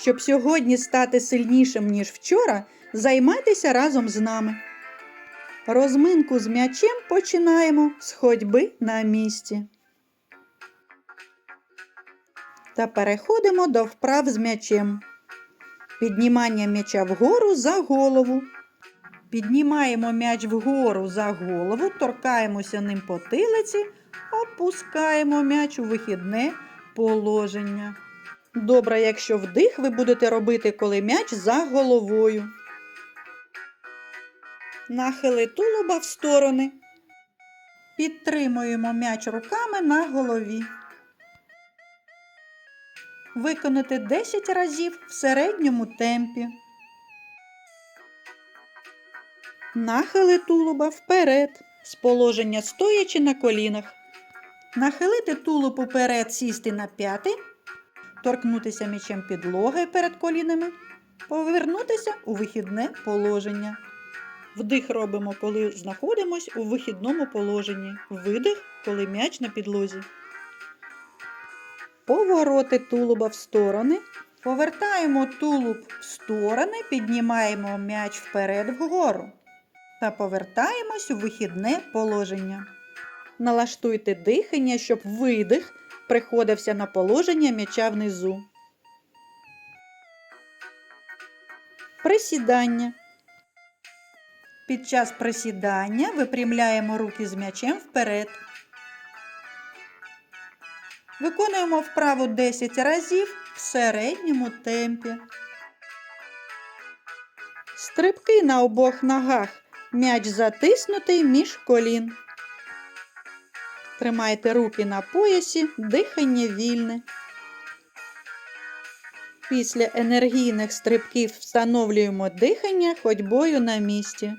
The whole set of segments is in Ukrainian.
Щоб сьогодні стати сильнішим, ніж вчора, займайтеся разом з нами. Розминку з м'ячем починаємо з ходьби на місці. Та переходимо до вправ з м'ячем. Піднімання м'яча вгору за голову. Піднімаємо м'яч вгору за голову, торкаємося ним потилиці, опускаємо м'яч у вихідне положення. Добре, якщо вдих ви будете робити, коли м'яч за головою. Нахили тулуба в сторони. Підтримуємо м'яч руками на голові. Виконати 10 разів в середньому темпі. Нахили тулуба вперед, з положення стоячи на колінах. Нахилити тулуб уперед, сісти на п'яти, торкнутися м'ячем підлоги перед колінами, повернутися у вихідне положення. Вдих робимо, коли знаходимось у вихідному положенні. Видих, коли м'яч на підлозі. Повороти тулуба в сторони. Повертаємо тулуб в сторони, піднімаємо м'яч вперед вгору та повертаємось у вихідне положення. Налаштуйте дихання, щоб видих приходився на положення м'яча внизу. Присідання. Під час присідання випрямляємо руки з м'ячем вперед. Виконуємо вправу 10 разів в середньому темпі. Стрибки на обох ногах. М'яч затиснутий між колін. Тримайте руки на поясі, дихання вільне. Після енергійних стрибків встановлюємо дихання ходьбою на місці.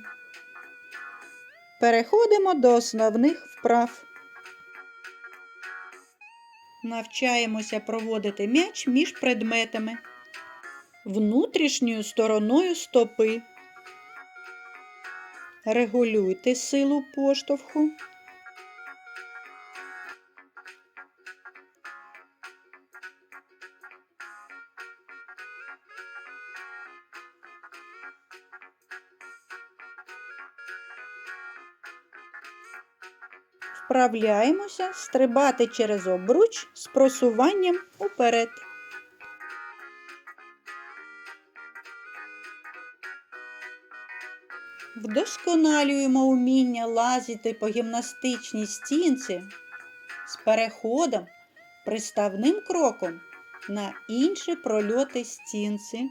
Переходимо до основних вправ. Навчаємося проводити м'яч між предметами внутрішньою стороною стопи. Регулюйте силу поштовху. Вправляємося стрибати через обруч з просуванням уперед. Вдосконалюємо уміння лазити по гімнастичній стінці з переходом, приставним кроком на інші прольоти стінці.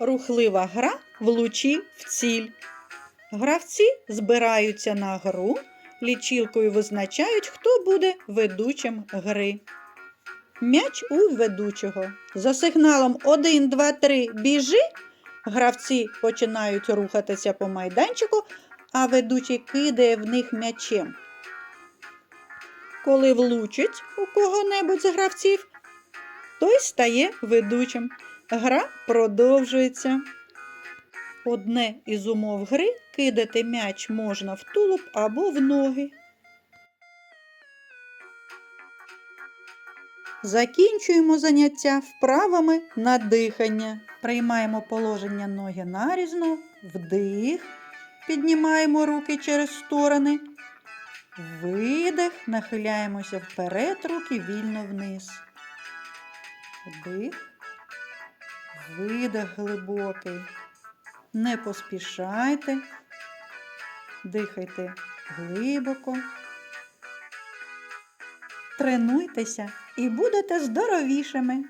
Рухлива гра влучі в ціль. Гравці збираються на гру, лічилкою визначають, хто буде ведучим гри. М'яч у ведучого. За сигналом 1, 2, 3 біжи. Гравці починають рухатися по майданчику, а ведучий кидає в них м'ячем. Коли влучить у кого-небудь з гравців, той стає ведучим. Гра продовжується. Одне із умов гри кидати м'яч можна в тулуб або в ноги. Закінчуємо заняття вправами на дихання. Приймаємо положення ноги нарізно, вдих, піднімаємо руки через сторони, видих, нахиляємося вперед, руки вільно вниз. Вдих, видих глибокий. Не поспішайте, дихайте глибоко. Тренуйтеся і будете здоровішими.